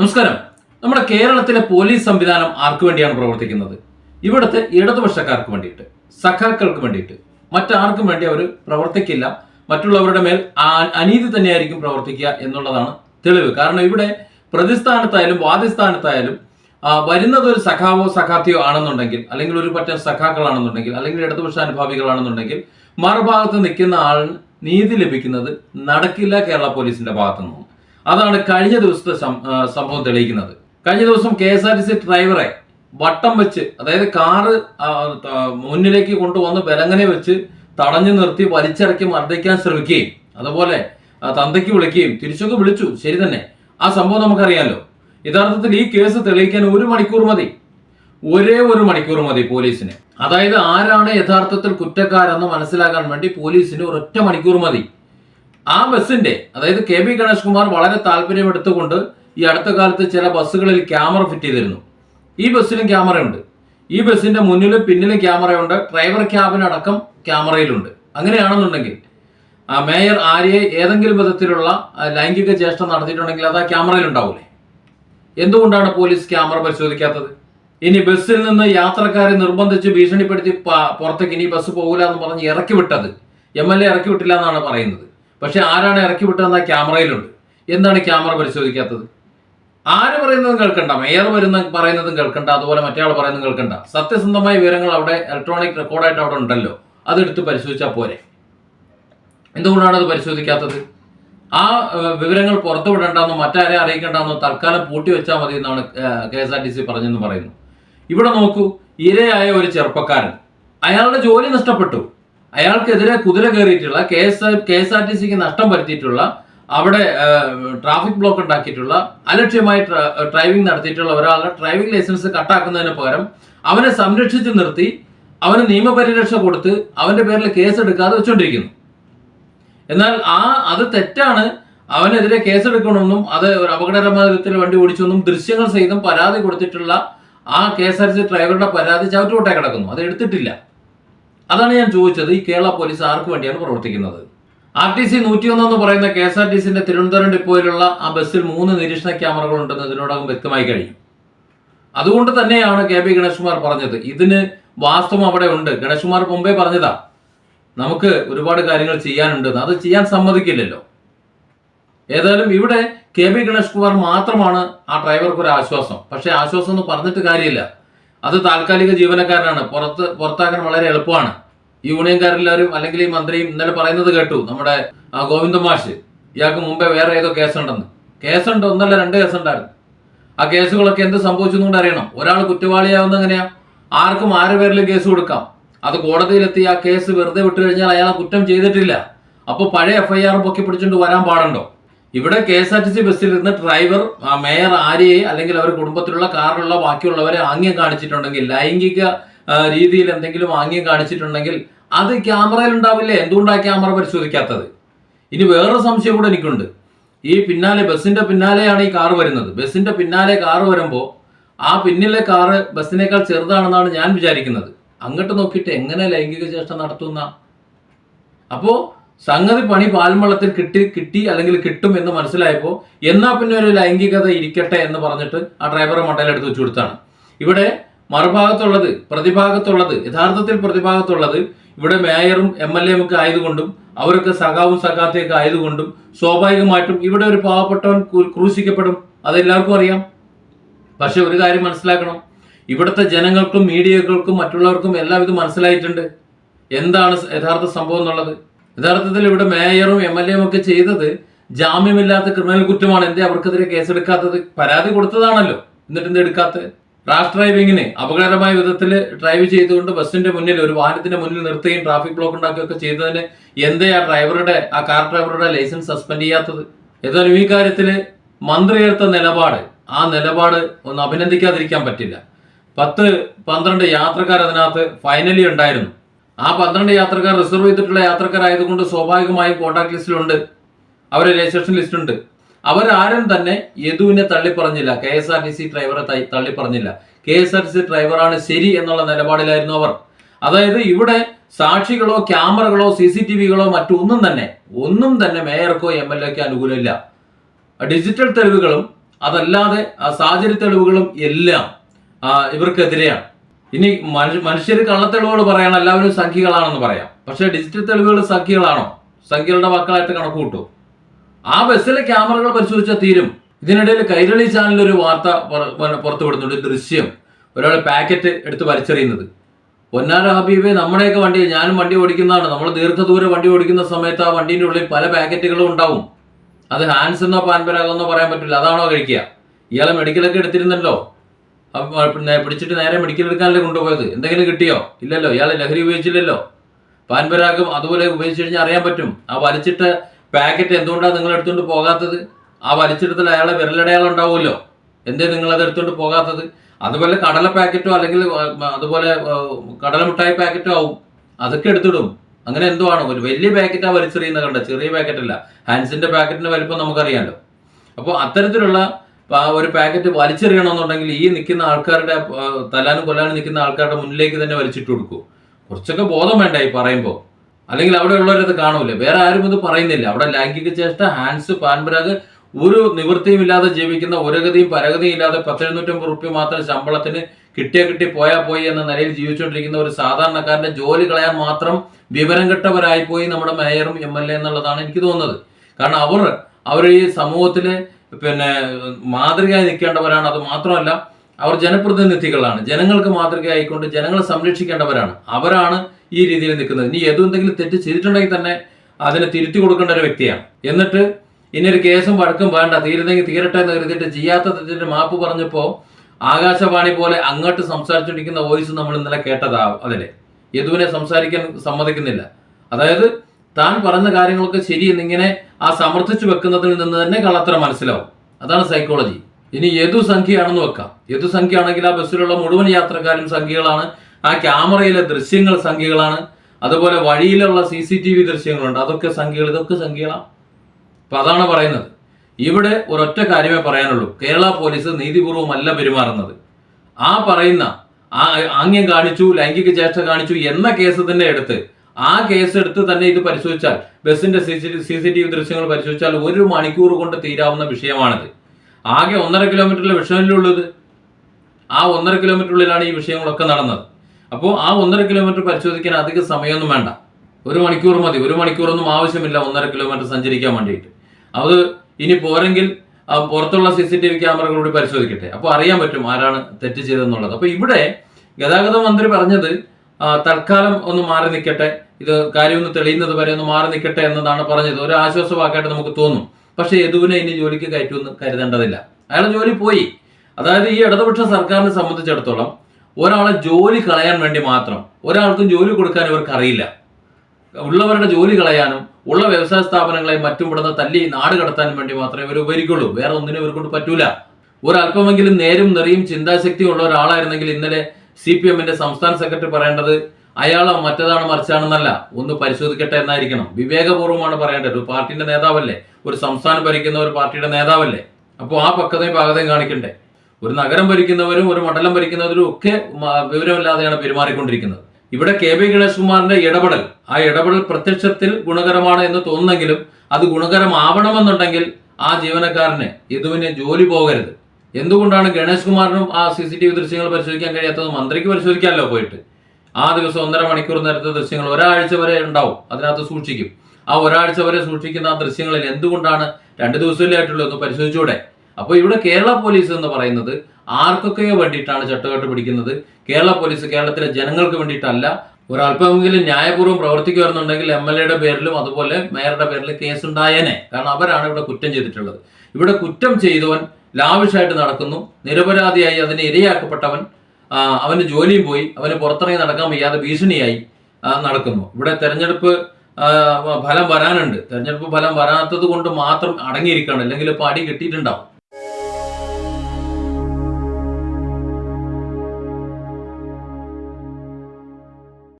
നമസ്കാരം. നമ്മുടെ കേരളത്തിലെ പോലീസ് സംവിധാനം ആർക്കു വേണ്ടിയാണ് പ്രവർത്തിക്കുന്നത്? ഇവിടുത്തെ ഇടതുപക്ഷക്കാർക്ക് വേണ്ടിയിട്ട് സഖാക്കൾക്ക് വേണ്ടിയിട്ട്. മറ്റാർക്കും വേണ്ടി അവർ പ്രവർത്തിക്കില്ല. മറ്റുള്ളവരുടെ മേൽ അനീതി തന്നെയായിരിക്കും പ്രവർത്തിക്കുക എന്നുള്ളതാണ് തെളിവ്. കാരണം ഇവിടെ പ്രതിസ്ഥാനത്തായാലും വാദിസ്ഥാനത്തായാലും വരുന്നത് ഒരു സഖാവോ സഖാത്തിയോ ആണെന്നുണ്ടെങ്കിൽ അല്ലെങ്കിൽ ഒരു പറ്റം സഖാക്കളാണെന്നുണ്ടെങ്കിൽ അല്ലെങ്കിൽ ഇടതുപക്ഷ അനുഭാവികളാണെന്നുണ്ടെങ്കിൽ മറുഭാഗത്ത് നിൽക്കുന്ന ആളിന് നീതി ലഭിക്കുന്നത് നടക്കില്ല കേരള പോലീസിന്റെ ഭാഗത്തു നിന്നും അതാണ് കഴിഞ്ഞ ദിവസത്തെ സംഭവം തെളിയിക്കുന്നത്. കഴിഞ്ഞ ദിവസം K S R T C ഡ്രൈവറെ വട്ടം വെച്ച് അതായത് കാറ് മുന്നിലേക്ക് കൊണ്ടുവന്ന് ബലങ്ങനെ വെച്ച് തടഞ്ഞു നിർത്തി വലിച്ചിറക്കി മർദ്ദിക്കാൻ ശ്രമിക്കുകയും അതുപോലെ തന്തയ്ക്ക് വിളിക്കുകയും തിരിച്ചൊക്കെ വിളിച്ചു. ശരി തന്നെ. ആ സംഭവം നമുക്കറിയാമല്ലോ യഥാർത്ഥത്തിൽ ഈ കേസ് തെളിയിക്കാൻ ഒരു മണിക്കൂർ മതി. ഒരേ ഒരു മണിക്കൂർ മതി പോലീസിന്. അതായത് ആരാണ് യഥാർത്ഥത്തിൽ കുറ്റക്കാരെന്ന് മനസ്സിലാക്കാൻ വേണ്ടി പോലീസിന് ഒരൊറ്റ മണിക്കൂർ മതി. ആ ബസ്സിന്റെ അതായത് കെ ബി ഗണേഷ് കുമാർ വളരെ താല്പര്യം എടുത്തുകൊണ്ട് ഈ അടുത്ത കാലത്ത് ചില ബസ്സുകളിൽ ക്യാമറ ഫിറ്റ് ചെയ്തിരുന്നു. ഈ ബസ്സിലും ക്യാമറയുണ്ട്. ഈ ബസ്സിന്റെ മുന്നിലും പിന്നിലും ക്യാമറയുണ്ട്. ഡ്രൈവർ ക്യാബിനടക്കം ക്യാമറയിലുണ്ട്. അങ്ങനെയാണെന്നുണ്ടെങ്കിൽ ആ മേയർ ആര്യയെ ഏതെങ്കിലും വിധത്തിലുള്ള ലൈംഗിക ചേഷ്ട നടത്തിയിട്ടുണ്ടെങ്കിൽ അത് ആ ക്യാമറയിൽ ഉണ്ടാവൂലേ? എന്തുകൊണ്ടാണ് പോലീസ് ക്യാമറ പരിശോധിക്കാത്തത്? ഇനി ബസ്സിൽ നിന്ന് യാത്രക്കാരെ നിർബന്ധിച്ച് ഭീഷണിപ്പെടുത്തി പുറത്തേക്ക് ഇനി ബസ് പോകില്ല എന്ന് പറഞ്ഞ് ഇറക്കി വിട്ടത്. എം എൽ എ ഇറക്കി വിട്ടില്ല എന്നാണ് പറയുന്നത്. പക്ഷെ ആരാണ് ഇറക്കി വിട്ടതെന്ന് ആ ക്യാമറയിലുണ്ട്. എന്താണ് ക്യാമറ പരിശോധിക്കാത്തത്? ആര് പറയുന്നതും കേൾക്കണ്ട. മേയർ വരുന്ന പറയുന്നതും കേൾക്കണ്ട. അതുപോലെ മറ്റേ ആൾ പറയുന്നതും കേൾക്കണ്ട. സത്യസന്ധമായ വിവരങ്ങൾ അവിടെ ഇലക്ട്രോണിക് റെക്കോർഡായിട്ട് അവിടെ ഉണ്ടല്ലോ. അതെടുത്ത് പരിശോധിച്ചാൽ പോരെ. എന്തുകൊണ്ടാണ് അത് പരിശോധിക്കാത്തത്? ആ വിവരങ്ങൾ പുറത്തു വിടണ്ടെന്നോ മറ്റാരെ അറിയിക്കണ്ടെന്നോ തൽക്കാലം പൂട്ടി വെച്ചാൽ മതി എന്നാണ് K S R T C പറഞ്ഞെന്ന് പറയുന്നു. ഇവിടെ നോക്കൂ ഇരയായ ഒരു ചെറുപ്പക്കാരൻ. അയാളുടെ ജോലി നഷ്ടപ്പെട്ടു. അയാൾക്കെതിരെ കുതിര കയറിയിട്ടുള്ള K S K S R T സിക്ക് നഷ്ടം വരുത്തിയിട്ടുള്ള അവിടെ ട്രാഫിക് ബ്ലോക്ക് ഉണ്ടാക്കിയിട്ടുള്ള അലക്ഷ്യമായി ഡ്രൈവിംഗ് നടത്തിയിട്ടുള്ള ഒരാളുടെ ഡ്രൈവിംഗ് ലൈസൻസ് കട്ടാക്കുന്നതിന് പകരം അവനെ സംരക്ഷിച്ച് നിർത്തി അവന് നിയമപരിരക്ഷ കൊടുത്ത് അവന്റെ പേരിൽ കേസ് എടുക്കാതെ വെച്ചുകൊണ്ടിരിക്കുന്നു എന്നാൽ ആ അത് തെറ്റാണ്. അവനെതിരെ കേസെടുക്കണമെന്നും അത് ഒരു അപകടകരമാതിരത്തിൽ വണ്ടി ഓടിച്ചെന്നും ദൃശ്യങ്ങൾ സഹിതം പരാതി കൊടുത്തിട്ടുള്ള ആ കെ എസ് ആർ സി ഡ്രൈവറുടെ പരാതി ചവിട്ടുകൊട്ടേ കിടക്കുന്നു. അത് എടുത്തിട്ടില്ല. അതാണ് ഞാൻ ചോദിച്ചത് ഈ കേരള പോലീസ് ആർക്ക് വേണ്ടിയാണ് പ്രവർത്തിക്കുന്നത്? ആർ ടി സി നൂറ്റിയൊന്ന് എന്ന് പറയുന്ന കെ എസ് ആർ ടി സിന്റെ തിരുവനന്തപുരം ഡിപ്പോയിലുള്ള ആ ബസ്സിൽ മൂന്ന് നിരീക്ഷണ ക്യാമറകൾ ഉണ്ടെന്ന് ഇതിനോടകം വ്യക്തമായി കഴിയും. അതുകൊണ്ട് തന്നെയാണ് കെ പി ഗണേഷ് കുമാർ പറഞ്ഞത്. ഇതിന് വാസ്തവം അവിടെ ഉണ്ട്. ഗണേഷ് കുമാർ മുമ്പേ പറഞ്ഞതാ നമുക്ക് ഒരുപാട് കാര്യങ്ങൾ ചെയ്യാനുണ്ട് അത് ചെയ്യാൻ സമ്മതിക്കില്ലല്ലോ. ഏതായാലും ഇവിടെ കെ പി ഗണേഷ് കുമാർ മാത്രമാണ് ആ ഡ്രൈവർക്ക് ഒരു ആശ്വാസം. പക്ഷെ ആശ്വാസം എന്ന് പറഞ്ഞിട്ട് കാര്യമില്ല. അത് താൽക്കാലിക ജീവനക്കാരനാണ്. പുറത്ത് പുറത്താക്കാൻ വളരെ എളുപ്പമാണ്. യൂണിയൻകാരെല്ലാവരും അല്ലെങ്കിൽ ഈ മന്ത്രിയും ഇന്നലെ പറയുന്നത് കേട്ടു. നമ്മുടെ ഗോവിന്ദ മാഷ്. ഇയാൾക്ക് മുമ്പേ വേറെ ഏതോ കേസുണ്ടെന്ന്. കേസുണ്ട് ഒന്നല്ല രണ്ട് കേസുണ്ടായിരുന്നു. ആ കേസുകളൊക്കെ എന്ത് സംഭവിച്ചു എന്നുകൊണ്ട് അറിയണം. ഒരാൾ കുറ്റവാളിയാവുന്ന എങ്ങനെയാ? ആർക്കും ആരു പേരിലും കേസ് കൊടുക്കാം. അത് കോടതിയിലെത്തി ആ കേസ് വെറുതെ വിട്ടു കഴിഞ്ഞാൽ അയാൾ കുറ്റം ചെയ്തിട്ടില്ല. അപ്പോൾ പഴയ എഫ്ഐആർ പൊക്കി പിടിച്ചുകൊണ്ട് വരാൻ പാടുണ്ടോ? ഇവിടെ K S R T C ബസ്സിൽ ഇരുന്ന് ഡ്രൈവർ മേയർ ആര്യയെ അല്ലെങ്കിൽ അവർ കുടുംബത്തിലുള്ള കാറിലുള്ള ബാക്കിയുള്ളവരെ ആംഗ്യം കാണിച്ചിട്ടുണ്ടെങ്കിൽ ലൈംഗിക രീതിയിൽ എന്തെങ്കിലും ആംഗ്യം കാണിച്ചിട്ടുണ്ടെങ്കിൽ അത് ക്യാമറയിൽ ഉണ്ടാവില്ലേ? എന്തുകൊണ്ടാണ് ക്യാമറ പരിശോധിക്കാത്തത്? ഇനി വേറൊരു സംശയം കൂടെ എനിക്കുണ്ട്. ഈ പിന്നാലെ ബസ്സിന്റെ പിന്നാലെയാണ് ഈ കാറ് വരുന്നത്. ബസ്സിന്റെ പിന്നാലെ കാറ് വരുമ്പോൾ ആ പിന്നിലെ കാറ് ബസ്സിനേക്കാൾ ചെറുതാണെന്നാണ് ഞാൻ വിചാരിക്കുന്നത്. അങ്ങോട്ട് നോക്കിയിട്ട് എങ്ങനെ ലൈംഗിക ചേഷ്ട നടത്തുന്ന? അപ്പോ സംഗതി പണി പാൽമള്ളത്തിൽ കിട്ടി കിട്ടി അല്ലെങ്കിൽ കിട്ടും എന്ന് മനസ്സിലായപ്പോൾ എന്നാ പിന്നെ ഒരു ലൈംഗികത ഇരിക്കട്ടെ എന്ന് പറഞ്ഞിട്ട് ആ ഡ്രൈവറെ മണ്ടയിലെടുത്ത് വെച്ചു കൊടുത്താണ്. ഇവിടെ മറുഭാഗത്തുള്ളത് പ്രതിഭാഗത്തുള്ളത് യഥാർത്ഥത്തിൽ പ്രതിഭാഗത്തുള്ളത് ഇവിടെ മേയറും എം എൽ എയും ഒക്കെ ആയതുകൊണ്ടും അവരൊക്കെ സഖാവും സഖാത്തയൊക്കെ ആയതുകൊണ്ടും സ്വാഭാവികമായിട്ടും ഇവിടെ ഒരു പാവപ്പെട്ടവൻ ക്രൂ- ക്രൂശിക്കപ്പെടും. അതെല്ലാവർക്കും അറിയാം. പക്ഷെ ഒരു കാര്യം മനസ്സിലാക്കണം. ഇവിടുത്തെ ജനങ്ങൾക്കും മീഡിയകൾക്കും മറ്റുള്ളവർക്കും എല്ലാം ഇത് മനസ്സിലായിട്ടുണ്ട്. എന്താണ് യഥാർത്ഥ സംഭവം എന്നുള്ളത്? യഥാർത്ഥത്തിൽ ഇവിടെ മേയറും എം എൽ എയും ഒക്കെ ചെയ്തത് ജാമ്യമില്ലാത്ത ക്രിമിനൽ കുറ്റമാണ്. എന്തേ അവർക്കെതിരെ കേസെടുക്കാത്തത് പരാതി കൊടുത്തതാണല്ലോ. എന്നിട്ട് എന്ത് എടുക്കാത്തത്? റാഷ് ഡ്രൈവിങ്ങിന് അപകടകരമായ വിധത്തിൽ ഡ്രൈവ് ചെയ്തുകൊണ്ട് ബസ്സിന്റെ മുന്നിൽ ഒരു വാഹനത്തിന്റെ മുന്നിൽ നിർത്തുകയും ട്രാഫിക് ബ്ലോക്ക് ഉണ്ടാക്കുകയൊക്കെ ചെയ്തതിന് എന്തേ ആ ഡ്രൈവറുടെ ആ കാർ ഡ്രൈവറുടെ ലൈസൻസ് സസ്പെൻഡ് ചെയ്യാത്തത്? ഏതായാലും ഈ കാര്യത്തിൽ മന്ത്രി എടുത്ത നിലപാട് ആ നിലപാട് ഒന്ന് അഭിനന്ദിക്കാതിരിക്കാൻ പറ്റില്ല. പത്ത് പന്ത്രണ്ട് യാത്രക്കാർ അതിനകത്ത് ഫൈനലി ഉണ്ടായിരുന്നു. ആ പന്ത്രണ്ട് യാത്രക്കാർ റിസർവ് ചെയ്തിട്ടുള്ള യാത്രക്കാരായതുകൊണ്ട് സ്വാഭാവികമായും കോൺടാക്ട് ലിസ്റ്റിലുണ്ട്. അവരെ രജിസ്ട്രേഷൻ ലിസ്റ്റുണ്ട് അവരാരും തന്നെ യദുവിനെ തള്ളിപ്പറഞ്ഞില്ല. K S R T C ഡ്രൈവറെ തള്ളി തള്ളിപ്പറഞ്ഞില്ല. K S R T C ഡ്രൈവറാണ് ശരി എന്നുള്ള നിലപാടിലായിരുന്നു അവർ. അതായത് ഇവിടെ സാക്ഷികളോ ക്യാമറകളോ സി സി ടി വികളോ മറ്റൊന്നും തന്നെ ഒന്നും തന്നെ മേയർക്കോ എം എൽ എക്കോ അനുകൂലമില്ല. ഡിജിറ്റൽ തെളിവുകളും അതല്ലാതെ സാഹചര്യ തെളിവുകളും എല്ലാം ഇവർക്കെതിരെയാണ്. ഇനി മനുഷ്യ മനുഷ്യർ കള്ളത്തെളിവുകൾ പറയണം എല്ലാവരും സംഖ്യകളാണെന്ന് പറയാം. പക്ഷെ ഡിജിറ്റൽ തെളിവുകൾ സംഖ്യകളാണോ? സംഖ്യകളുടെ വാക്കുകളായിട്ട് കണക്ക് കൂട്ടു? ആ ബസ്സിലെ ക്യാമറകൾ പരിശോധിച്ചാൽ തീരും. ഇതിനിടയിൽ കൈരളി ചാനലിൽ ഒരു വാർത്ത പുറ- പുറ- പുറത്തുവിടുന്നുണ്ട് ദൃശ്യം. ഒരാൾ പാക്കറ്റ് എടുത്ത് വലിച്ചെറിയുന്നത്. പൊന്നാര ഹബീബെ നമ്മുടെയൊക്കെ വണ്ടി ഞാനും വണ്ടി ഓടിക്കുന്നതാണ്. നമ്മൾ ദീർഘദൂര വണ്ടി ഓടിക്കുന്ന സമയത്ത് ആ വണ്ടീന്റെ ഉള്ളിൽ പല പാക്കറ്റുകളും ഉണ്ടാവും. അത് ഹാൻസ് എന്നോ പാൻപരാഗോ എന്നോ പറയാൻ പറ്റില്ല. അതാണോ കഴിക്കുക? ഇയാളെ മെഡിക്കലൊക്കെ എടുത്തിരുന്നല്ലോ. പിന്നെ പിടിച്ചിട്ട് നേരെ മെഡിക്കൽ എടുക്കാനല്ലേ കൊണ്ടുപോയത്? എന്തെങ്കിലും കിട്ടിയോ? ഇല്ലല്ലോ ഇയാൾ ലഹരി ഉപയോഗിച്ചില്ലല്ലോ. പാൻപരാഗം അതുപോലെ ഉപയോഗിച്ച് കഴിഞ്ഞാൽ അറിയാൻ പറ്റും. ആ വലിച്ചിട്ട് പാക്കറ്റ് എന്തുകൊണ്ടാണ് നിങ്ങൾ എടുത്തുകൊണ്ട് പോകാത്തത്? ആ വലിച്ചെടുത്തിൽ അയാളെ വിരലടയാളം ഉണ്ടാവുമല്ലോ. എന്തേ നിങ്ങൾ അത് എടുത്തുകൊണ്ട് പോകാത്തത്? അതുപോലെ കടല പാക്കറ്റോ അല്ലെങ്കിൽ അതുപോലെ കടല മിഠായി പാക്കറ്റോ ആവും. അതൊക്കെ എടുത്തിടും. അങ്ങനെ എന്തോ ഒരു വലിയ പാക്കറ്റാ വലിച്ചെറിയുന്നത് കണ്ട? ചെറിയ പാക്കറ്റല്ല. ഹാൻസിന്റെ പാക്കറ്റിന്റെ വലിപ്പം നമുക്കറിയാമല്ലോ അപ്പോൾ അത്തരത്തിലുള്ള ആ, ഒരു പാക്കറ്റ് വലിച്ചെറിയണമെന്നുണ്ടെങ്കിൽ ഈ നിൽക്കുന്ന ആൾക്കാരുടെ തല്ലാനും കൊല്ലാനും നിൽക്കുന്ന ആൾക്കാരുടെ മുന്നിലേക്ക് തന്നെ വലിച്ചിട്ട് കൊടുക്കൂ. കുറച്ചൊക്കെ ബോധം വേണ്ട ഈ പറയുമ്പോൾ അല്ലെങ്കിൽ അവിടെ ഉള്ളവരത് കാണൂലേ. വേറെ ആരും ഇത് പറയുന്നില്ല. അവിടെ ലൈംഗിക ചേഷ്ട ഹാൻഡ്സ് പാൻപരാഗ് ഒരു നിവൃത്തിയും ഇല്ലാതെ ജീവിക്കുന്ന ഒരു ഗതിയും പരഗതിയും ഇല്ലാതെ പത്തെഴുന്നൂറ്റമ്പത് റുപ്യ മാത്രം ശമ്പളത്തിന് കിട്ടിയ കിട്ടി പോയാ പോയി എന്ന നിലയിൽ ജീവിച്ചുകൊണ്ടിരിക്കുന്ന ഒരു സാധാരണക്കാരന്റെ ജോലി കളയാൻ മാത്രം വിവരം കെട്ടവരായി പോയി നമ്മുടെ മേയറും എം എൽ എ എന്നുള്ളതാണ് എനിക്ക് തോന്നുന്നത്. കാരണം അവർ അവർ ഈ സമൂഹത്തിൽ പിന്നെ മാതൃകയായി നിൽക്കേണ്ടവരാണ്. അത് മാത്രമല്ല അവർ ജനപ്രതിനിധികളാണ്. ജനങ്ങൾക്ക് മാതൃകയായിക്കൊണ്ട് ജനങ്ങളെ സംരക്ഷിക്കേണ്ടവരാണ്. അവരാണ് ഈ രീതിയിൽ നിൽക്കുന്നത്. ഇനി ഏതെന്തെങ്കിലും തെറ്റ് ചെയ്തിട്ടുണ്ടെങ്കിൽ തന്നെ അതിനെ തിരുത്തി കൊടുക്കേണ്ട ഒരു വ്യക്തിയാണ്. എന്നിട്ട് ഇനി ഒരു കേസും വഴക്കും വേണ്ട. തീരുന്നെങ്കിൽ തീരട്ടെ എന്ന് കരുതിയിട്ട് ചെയ്യാത്ത തെറ്റിന്റെ മാപ്പ് പറഞ്ഞപ്പോൾ ആകാശവാണി പോലെ അങ്ങോട്ട് സംസാരിച്ചുകൊണ്ടിരിക്കുന്ന വോയിസ് നമ്മൾ ഇന്നലെ കേട്ടതാ അതിലെ. യദുവിനെ സംസാരിക്കാൻ സമ്മതിക്കുന്നില്ല. അതായത് താൻ പറഞ്ഞ കാര്യങ്ങളൊക്കെ ശരി എന്നിങ്ങനെ ആ സമർത്ഥിച്ചു വെക്കുന്നതിൽ നിന്ന് തന്നെ കള്ളത്തരം മനസ്സിലാവും. അതാണ് സൈക്കോളജി ഇനി ഏതു സംഖ്യയാണെന്ന് വെക്കാം. ഏതു സംഖ്യ ആണെങ്കിൽ ആ ബസ്സിലുള്ള മുഴുവൻ യാത്രക്കാരും സംഖ്യകളാണ്. ആ ക്യാമറയിലെ ദൃശ്യങ്ങൾ സംഖ്യകളാണ്. അതുപോലെ വഴിയിലുള്ള സി സി ടി വി ദൃശ്യങ്ങളുണ്ട്. അതൊക്കെ സംഖ്യകൾ ഇതൊക്കെ സംഖ്യകളാണ്. അപ്പൊ അതാണ് പറയുന്നത്. ഇവിടെ ഒരൊറ്റ കാര്യമേ പറയാനുള്ളൂ. കേരള പോലീസ് നീതിപൂർവമല്ല പെരുമാറുന്നത്. ആ പറയുന്ന ആ ആംഗ്യം കാണിച്ചു ലൈംഗിക ചേഷ്ട കാണിച്ചു എന്ന കേസ് തന്നെ എടുത്ത് ആ കേസ് എടുത്ത് തന്നെ ഇത് പരിശോധിച്ചാൽ ബസിന്റെ സി സി ടി വി ദൃശ്യങ്ങൾ പരിശോധിച്ചാൽ ഒരു മണിക്കൂർ കൊണ്ട് തീരാവുന്ന വിഷയമാണിത്. ആകെ ഒന്നര കിലോമീറ്ററിലെ വിഷയമില്ലുള്ളത്. ആ ഒന്നര കിലോമീറ്ററിലാണ് ഈ വിഷയങ്ങളൊക്കെ നടന്നത്. അപ്പോൾ ആ ഒന്നര കിലോമീറ്റർ പരിശോധിക്കാൻ അധിക സമയമൊന്നും വേണ്ട. ഒരു മണിക്കൂർ മതി. ഒരു മണിക്കൂറൊന്നും ആവശ്യമില്ല ഒന്നര കിലോമീറ്റർ സഞ്ചരിക്കാൻ വേണ്ടിയിട്ട്. അത് ഇനി പോരെങ്കിൽ പുറത്തുള്ള സി സി ടി വി ക്യാമറകളോട് പരിശോധിക്കട്ടെ. അപ്പോൾ അറിയാൻ പറ്റും ആരാണ് തെറ്റ് ചെയ്തതെന്നുള്ളത്. അപ്പോൾ ഇവിടെ ഗതാഗത മന്ത്രി പറഞ്ഞത് തൽക്കാലം ഒന്ന് മാറി നിൽക്കട്ടെ. ഇത് കാര്യമൊന്ന് തെളിയുന്നത് വരെ ഒന്ന് മാറി നിൽക്കട്ടെ എന്നതാണ് പറഞ്ഞത്. ഒരു ആശ്വാസവാക്കായിട്ട് നമുക്ക് തോന്നും. പക്ഷേ യദുവിനെ ഇനി ജോലിക്ക് കയറ്റുമെന്ന് കരുതേണ്ടതില്ല. അയാൾ ജോലി പോയി. അതായത് ഈ ഇടതുപക്ഷ സർക്കാരിനെ സംബന്ധിച്ചിടത്തോളം ഒരാളെ ജോലി കളയാൻ വേണ്ടി മാത്രം ഒരാൾക്കും ജോലി കൊടുക്കാൻ ഇവർക്ക് അറിയില്ല ഉള്ളവരുടെ ജോലി കളയാനും ഉള്ള വ്യവസായ സ്ഥാപനങ്ങളെ മറ്റും ഇവിടുന്ന് തല്ലി നാട് കടത്താനും വേണ്ടി മാത്രമേ ഇവർ ഉപകരിക്കുള്ളൂ വേറെ ഒന്നിനും ഇവർക്കൊണ്ട് കൊണ്ട് പറ്റൂല. ഒരല്പമെങ്കിലും നേരും നിറയും ചിന്താശക്തി ഉള്ള ഒരാളായിരുന്നെങ്കിൽ ഇന്നലെ സി പി എമ്മിന്റെ സംസ്ഥാന സെക്രട്ടറി പറയേണ്ടത് അയാളോ മറ്റേതാണ് മറിച്ചാണെന്നല്ല. ഒന്ന് പരിശോധിക്കട്ടെ എന്നായിരിക്കണം. വിവേകപൂർവമാണ് പറയേണ്ടത്. ഒരു പാർട്ടിയുടെ നേതാവല്ലേ? ഒരു സംസ്ഥാനം ഭരിക്കുന്ന ഒരു പാർട്ടിയുടെ നേതാവല്ലേ? അപ്പോൾ ആ പക്വതയും പാകതയും കാണിക്കണ്ടേ? ഒരു നഗരം ഭരിക്കുന്നവരും ഒരു മണ്ഡലം ഭരിക്കുന്നവരും ഒക്കെ വിവരമില്ലാതെയാണ് പെരുമാറിക്കൊണ്ടിരിക്കുന്നത്. ഇവിടെ കെ ബി ഗണേഷ് കുമാറിന്റെ ഇടപെടൽ ആ ഇടപെടൽ പ്രത്യക്ഷത്തിൽ ഗുണകരമാണ് എന്ന് തോന്നുന്നെങ്കിലും അത് ഗുണകരമാവണമെന്നുണ്ടെങ്കിൽ ആ ജീവനക്കാരന് ഇതുവിന് ജോലി പോകരുത്. എന്തുകൊണ്ടാണ് ഗണേഷ് കുമാറിനും ആ സി സി ടി വി ദൃശ്യങ്ങൾ പരിശോധിക്കാൻ കഴിയാത്തത്? മന്ത്രിക്ക് പരിശോധിക്കാമല്ലോ പോയിട്ട്. ആ ദിവസം ഒന്നര മണിക്കൂർ നേരത്തെ ദൃശ്യങ്ങൾ ഒരാഴ്ച വരെ ഉണ്ടാവും. അതിനകത്ത് സൂക്ഷിക്കും. ആ ഒരാഴ്ച വരെ സൂക്ഷിക്കുന്ന ആ ദൃശ്യങ്ങളിൽ എന്തുകൊണ്ടാണ് രണ്ട് ദിവസമല്ലേ ആയിട്ടുള്ളൂ ഒന്ന് പരിശോധിച്ചൂടെ? അപ്പോൾ ഇവിടെ കേരള പോലീസ് എന്ന് പറയുന്നത് ആർക്കൊക്കെയോ വേണ്ടിയിട്ടാണ് ചട്ടുകെട്ട് പിടിക്കുന്നത്? കേരള പോലീസ് കേരളത്തിലെ ജനങ്ങൾക്ക് വേണ്ടിയിട്ടല്ല. ഒരല്പമെങ്കിലും ന്യായപൂർവം പ്രവർത്തിക്കുവായിരുന്നുണ്ടെങ്കിൽ എം എൽ എയുടെ പേരിലും അതുപോലെ മേയറുടെ പേരിലും കേസ് ഉണ്ടായേനെ കാരണം അവരാണ് ഇവിടെ കുറ്റം ചെയ്തിട്ടുള്ളത്. ഇവിടെ കുറ്റം ചെയ്തവൻ ലാവിഷായിട്ട് നടക്കുന്നു. നിരപരാധിയായി അതിന് ഇരയാക്കപ്പെട്ടവൻ അവന് ജോലിയും പോയി. അവന് പുറത്തിറങ്ങി നടക്കാൻ വയ്യാതെ ഭീഷണിയായി നടക്കുന്നു. ഇവിടെ തെരഞ്ഞെടുപ്പ് ഫലം വരാനുണ്ട്. തെരഞ്ഞെടുപ്പ് ഫലം വരാത്തത് കൊണ്ട് മാത്രം അടങ്ങിയിരിക്കുകയാണ്. അല്ലെങ്കിൽ ഇപ്പോൾ അടി കിട്ടിയിട്ടുണ്ടാവും.